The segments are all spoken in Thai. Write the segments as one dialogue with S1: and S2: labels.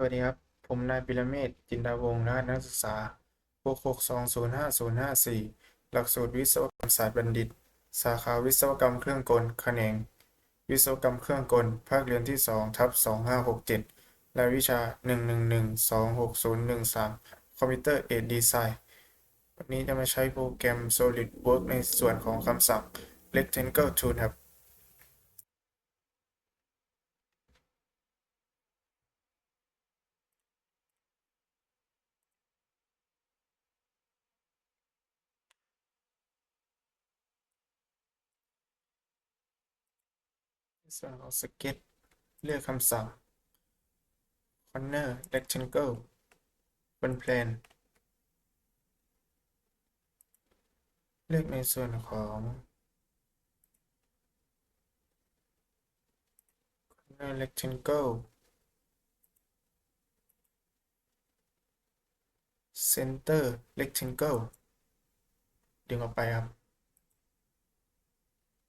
S1: สวัสดีครับ ผมนายปิระเมศจินดาวงศ์รหัสนักศึกษา6620504หลักสูตรวิศวกรรมศาสตร์บัณฑิต สาขาวิศวกรรมเครื่องกล แขนง วิศวกรรมเครื่องกล ภาคเรียนที่2ทับ2567และวิชา 111-26013 คอมพิวเตอร์เอดดีไซน์ วันนี้จะมาใช้โปรแกรม SolidWorks ในส่วนของคำสั่ง Rectangle Tool ครับ ส่วนของสเก็ตเลือกคำสั่ง corner rectangle บนแพลนเลือกในส่วนของ corner rectangle center rectangle ดึงออกไปครับ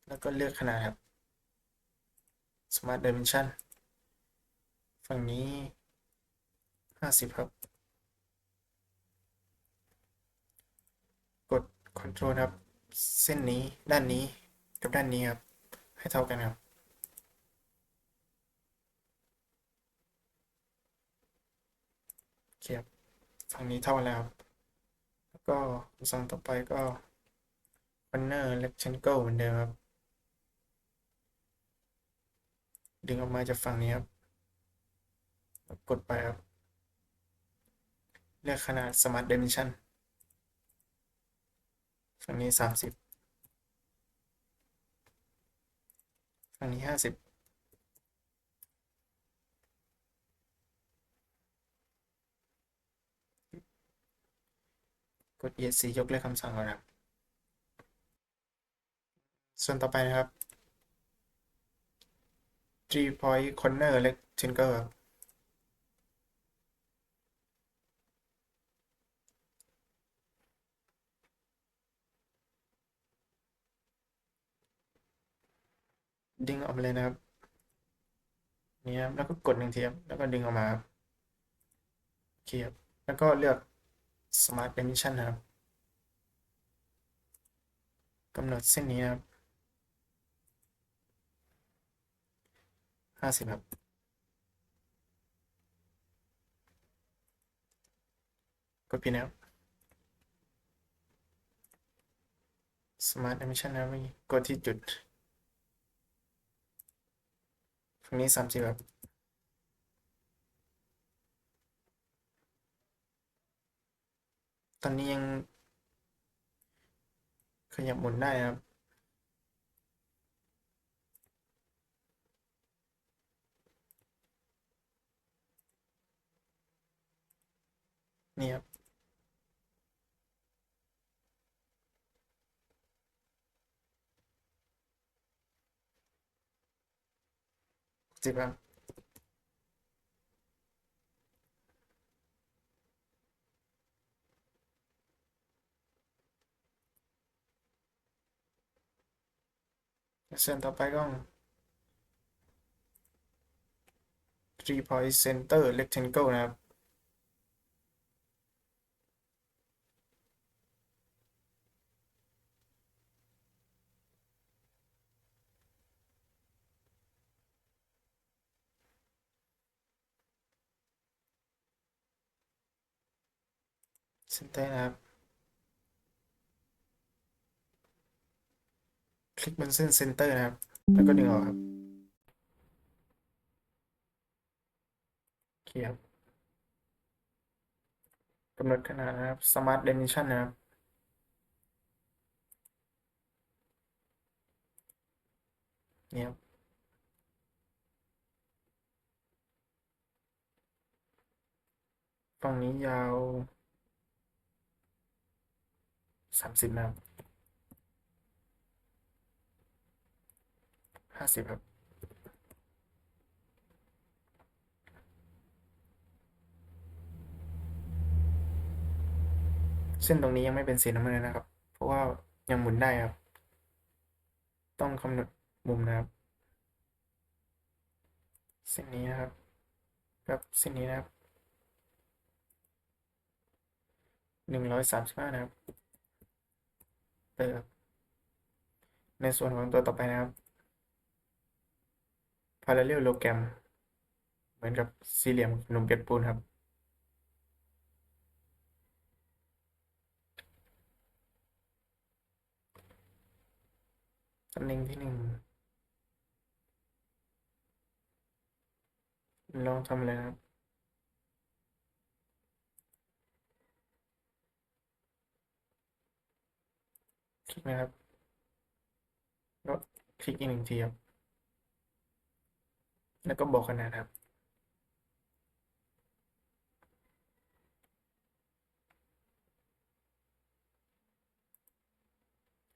S1: แล้วก็เลือกขนาดครับ Smart Dimension ฝั่งนี้ 50 ครับ กด Control ครับ เส้นนี้ด้านนี้กับด้านนี้ครับ ให้เท่ากันครับเคครับฝั่งนี้เท่ากันแล้วครับแล้วก็คำสั่งต่อไปก็ Corner Rectangle เหมือนเดิมครับ ดึงออกมาจากฝั่งนี้ครับ กดไปครับ เลือกขนาด Smart Dimension ฝั่งนี้ 30 ฝั่งนี้ 50กด ESC ยกเลิกคำสั่งก่อนครับ ส่วนต่อไปนะครับ three point corner rectangle ครับดึงออกมาเลยนะครับนี่ครับแล้วก็กดหนึ่งทีครับแล้วก็ดึงออกมาครับโอเคครับแล้วก็เลือก smart dimension นะครับกำหนดเส้นนี้นะครับ ห้าสิบครับกดผิดนะครับ smart dimension นะครับกดที่จุดฝั่งนี้สามสิบครับตอนนี้ยังขยับหมุนได้ครับ นี่ครับสิบครับส่วนต่อไปก็ three point center rectangle นะครับ เซนเตอร์นะครับ คลิกบนเส้นเซนเตอร์นะครับ แล้วก็ดึงออกครับโอเคครับกำหนดขนาดนะครับ Smart Dimension นะครับเนี่ยครับฝั่งนี้ยาว สามสิบนะครับห้าสิบครับเส้นตรงนี้ยังไม่เป็นสีน้ำเงินนะครับ เพราะว่ายังหมุนได้ครับ ต้องคำนวณมุมนะครับ เส้นนี้นะครับครับเส้นนี้นะครับหนึ่งร้อยสามสิบห้านะครับ เปิดครับในส่วนของตัวต่อไปนะครับ parallelogram เหมือนกับสี่เหลี่ยมขนมเปียกปูนครับ ตำแหน่งที่หนึ่งลองทำเลยนะครับ คลิก นะครับแล้วคลิกอีกหนึ่งทีครับ แล้วก็บอกขนาดครับ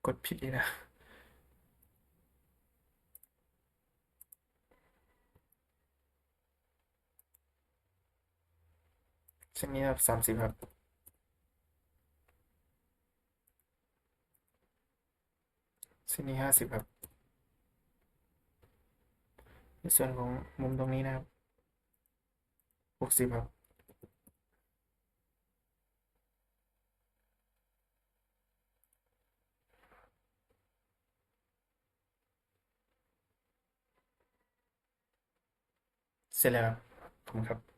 S1: กดผิดอีกนะเช่นนี้ครับสามสิบครับ เส้นนี้ห้าสิบครับในส่วนของมุมตรงนี้นะครับหกสิบครับเสร็จแล้วครับขอบคุณครับ